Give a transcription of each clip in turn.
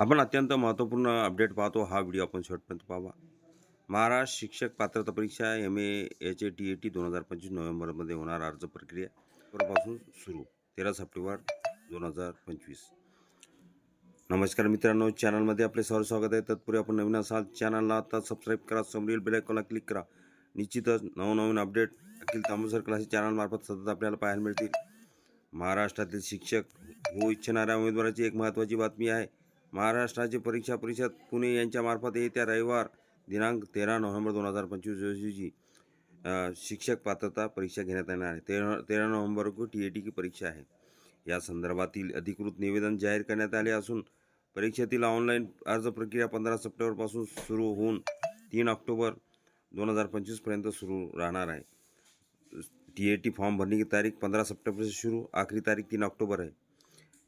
आपण अत्यंत महत्त्वपूर्ण अपडेट पाहतो हा व्हिडिओ आपण शेवटपर्यंत पाहावा. महाराष्ट्र शिक्षक पात्रता परीक्षा M A H A T A T दोन हजार पंचवीस नोव्हेंबरमध्ये होणार अर्ज प्रक्रिया. पासून सुरू तेरा सप्टेंबर दोन हजार पंचवीस. नमस्कार मित्रांनो चॅनलमध्ये आपले सर्व स्वागत आहे. तत्पूर्वी आपण नवीन असाल चॅनलला आता सबस्क्राईब करा समोरील बेलायकॉनला क्लिक करा. निश्चितच नवनवीन अपडेट अखिल तांबूसर क्लास चॅनलमार्फत सतत आपल्याला पाहायला मिळतील. महाराष्ट्रातील शिक्षक होऊ इच्छिणाऱ्या उमेदवाराची एक महत्त्वाची बातमी आहे. महाराष्ट्राचे परीक्षा परिषद पुणे यांच्यामार्फत येत्या रविवार दिनांक तेरा नोव्हेंबर दोन हजार पंचवीस रोजी शिक्षक पात्रता परीक्षा घेण्यात येणार आहे. तेरा तेरा नोव्हेंबर को टी ए टी की परीक्षा आहे. या संदर्भातील अधिकृत निवेदन जाहीर करण्यात आले असून परीक्षेतील ऑनलाईन अर्ज प्रक्रिया पंधरा सप्टेंबरपासून सुरू होऊन तीन ऑक्टोबर दोन हजार पंचवीसपर्यंत सुरू राहणार आहे. टी ए टी फॉर्म भरने की तारीख पंधरा सप्टेंबर से शुरू आखरी तारीख तीन ऑक्टोबर आहे.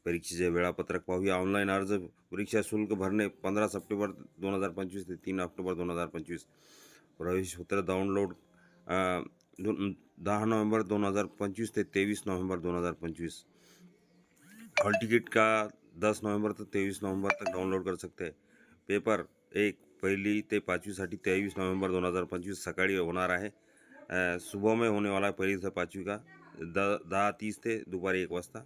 परीक्षेचे वेळापत्रक पाहूया. ऑनलाईन अर्ज परीक्षा शुल्क भरणे पंधरा सप्टेंबर दोन हजार पंचवीस ते तीन ऑक्टोबर दोन हजार पंचवीस. प्रवेशपत्र डाउनलोड दोन दहा नोव्हेंबर दोन हजार पंचवीस ते तेवीस नोव्हेंबर दोन हजार पंचवीस. हॉल टिकट का दस नवंबर तक तेईस नवंबर तक डाउनलोड कर सकते हैं पेपर एक पहिली ते पाचवीसाठी तेवीस नोव्हेंबर दोन हजार पंचवीस सकाळी होणार आहे. सुबह में होने वाला है पहिली ते पाचवी का? द दहा तीस ते दुपारी एक वाजता.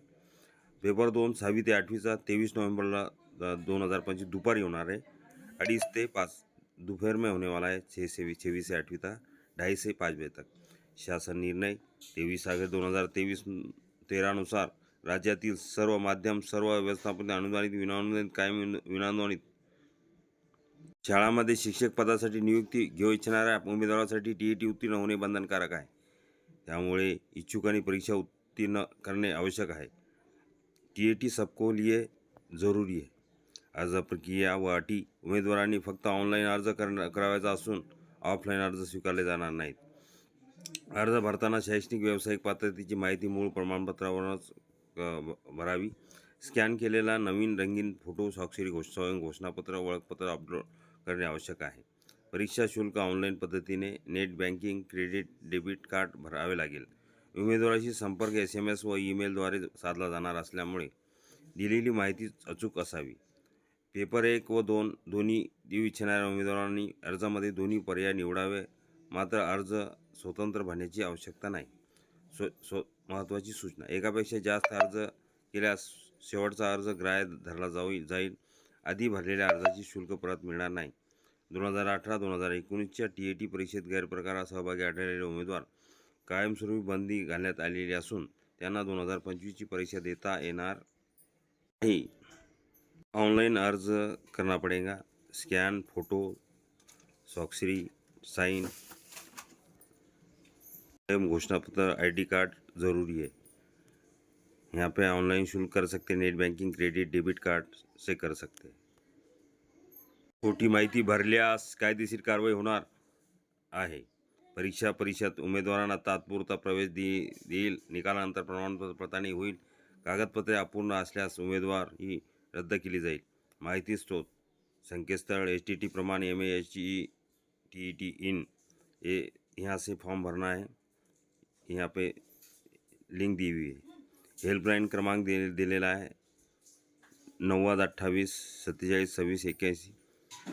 पेपर दोन सहावी ते आठवीचा तेवीस नोव्हेंबरला दोन हजार पंचवीस दुपारी होणार आहे. अडीच ते पाच दोपहर में होने वाला है छः से छब्बीस से आठवीं तक ढाई से पाँच बजे तक. शासन निर्णय तेवीस ऑगस्ट दोन हजार तेवीस तेरानुसार राज्यातील सर्व माध्यम सर्व व्यवस्थापन अनुदानित विनानुदानित कायम विनानुदानित शाळांमध्ये शिक्षक पदासाठी नियुक्ती घेऊ इच्छिणाऱ्या उमेदवारासाठी टी ई टी उत्तीर्ण होणे बंधनकारक आहे. त्यामुळे इच्छुकांनी परीक्षा उत्तीर्ण करणे आवश्यक आहे. टी ए टी सबको लिए जरुरी आहे अर्ज प्रक्रिया व अटी उमेदवारांनी फक्त ऑनलाईन अर्ज कर करावायचा असून ऑफलाईन अर्ज स्वीकारले जाणार नाहीत। अर्ज भरताना शैक्षणिक व्यावसायिक पात्रतेची माहिती मूळ प्रमाणपत्रावरूनच भ- भरावी। स्कॅन केलेला नवीन रंगीन फोटो स्वाक्षरी घोष स्वयं घोषणापत्र ओळखपत्र अपलोड करणे आवश्यक आहे। परीक्षा शुल्क ऑनलाईन पद्धतीने net banking credit debit card भरावे लागेल। उमेदवाराशी संपर्क एस एम एस व ईमेलद्वारे साधला जाणार असल्यामुळे दिलेली माहिती अचूक असावी. पेपर एक व दोन दोन्ही देऊ इच्छिणाऱ्या उमेदवारांनी अर्जामध्ये दोन्ही पर्याय निवडावे मात्र अर्ज स्वतंत्र भरण्याची आवश्यकता नाही. स्व स्व महत्त्वाची सूचना एकापेक्षा जास्त अर्ज केल्यास शेवटचा अर्ज ग्राह्य धरला जाऊ जाईल. आधी भरलेल्या अर्जाची शुल्क परत मिळणार नाही. दोन हजार अठरा दोन हजार एकोणीसच्या टी ए टी परीक्षेत गैरप्रकारात सहभागी आढळलेले उमेदवार कायमस्वरूपी बंदी घालण्यात आलेली असून त्यांना दोन हजार पंचवीसची परीक्षा देता येणार नाही. ऑनलाईन अर्ज करना पड़ेगा. स्कॅन फोटो स्वाक्षरी साइन स्वयं घोषणापत्र पत्र आईडी कार्ड ज़रूरी है यहाँ पे ऑनलाइन शुल्क कर सकते net banking credit debit card से कर सकते. खोटी माहिती भरल्यास कायदेशीर कारवाई होणार आहे. परीक्षा परिषद उमेदवारांना तात्पुरता प्रवेश दे देईल. निकालानंतर प्रमाणपत्र प्रतानी होईल. कागदपत्रे अपूर्ण असल्यास उमेदवार ही रद्द केली जाईल. माहिती स्रोत संकेतस्थळ एच टी टी प्रमाण M A H E T E T in. ये यहाँ से फॉर्म भरना है. यहाँ पे लिंक दी हुई है. हेल्पलाईन क्रमांक दे दिलेला आहे नव्वद अठ्ठावीस सत्तेचाळीस सव्वीस एक्क्याऐंशी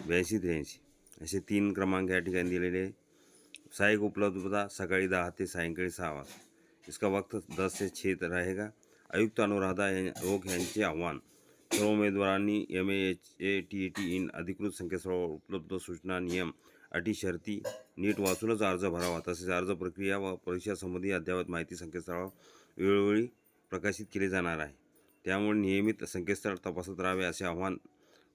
ब्याऐंशी त्र्याऐंशी. असे तीन क्रमांक या ठिकाणी दिलेले आहे. व्यावसायिक उपलब्धता सकाळी दहा ते सायंकाळी सहा वाजता. इसका वक्त दस से छः रहेगा. आयुक्त अनुराधा यां- ओक यांचे आव्हान. सर्व उमेदवारांनी M A H A T E T in अधिकृत संकेतस्थळावर उपलब्ध सूचना नियम अटी शर्ती नीट वाचूनच अर्ज भरावा. तसेच अर्ज प्रक्रिया व परीक्षासंबंधी अद्ययावत माहिती संकेतस्थळावर वेळोवेळी प्रकाशित केली जाणार आहे. त्यामुळे नियमित संकेतस्थळ तपासत राहावे असे आव्हान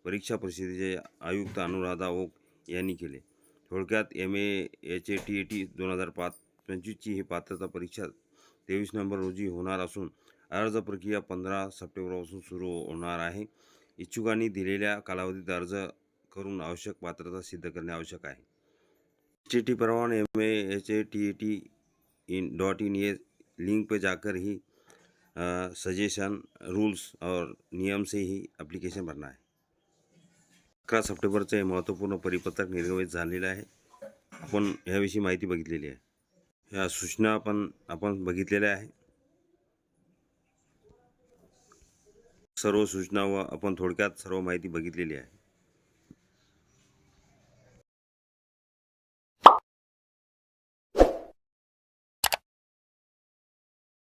परीक्षा परिषदेचे आयुक्त अनुराधा ओक यांनी केले. थोडक्यात M A H A T A T दोन हजार पाच पंचवीसची ही पात्रता परीक्षा तेवीस नोव्हेंबर रोजी होणार असून अर्ज प्रक्रिया पंधरा सप्टेंबरपासून सुरू होणार आहे. इच्छुकांनी दिलेल्या कालावधीत अर्ज करून आवश्यक पात्रता सिद्ध करणे आवश्यक आहे. एच ए टी परवान M A H A T A T in dot in ये लिंक पे जाकर ही सजेशन रूल्स और नियम से ही एप्लीकेशन भरना है. अकरा सप्टेंबरचं हे महत्त्वपूर्ण परिपत्रक निर्गमित झालेलं आहे. आपण ह्याविषयी माहिती बघितलेली आहे. ह्या सूचना आपण आपण बघितलेल्या आहे. सर्व सूचना व आपण थोडक्यात सर्व माहिती बघितलेली आहे.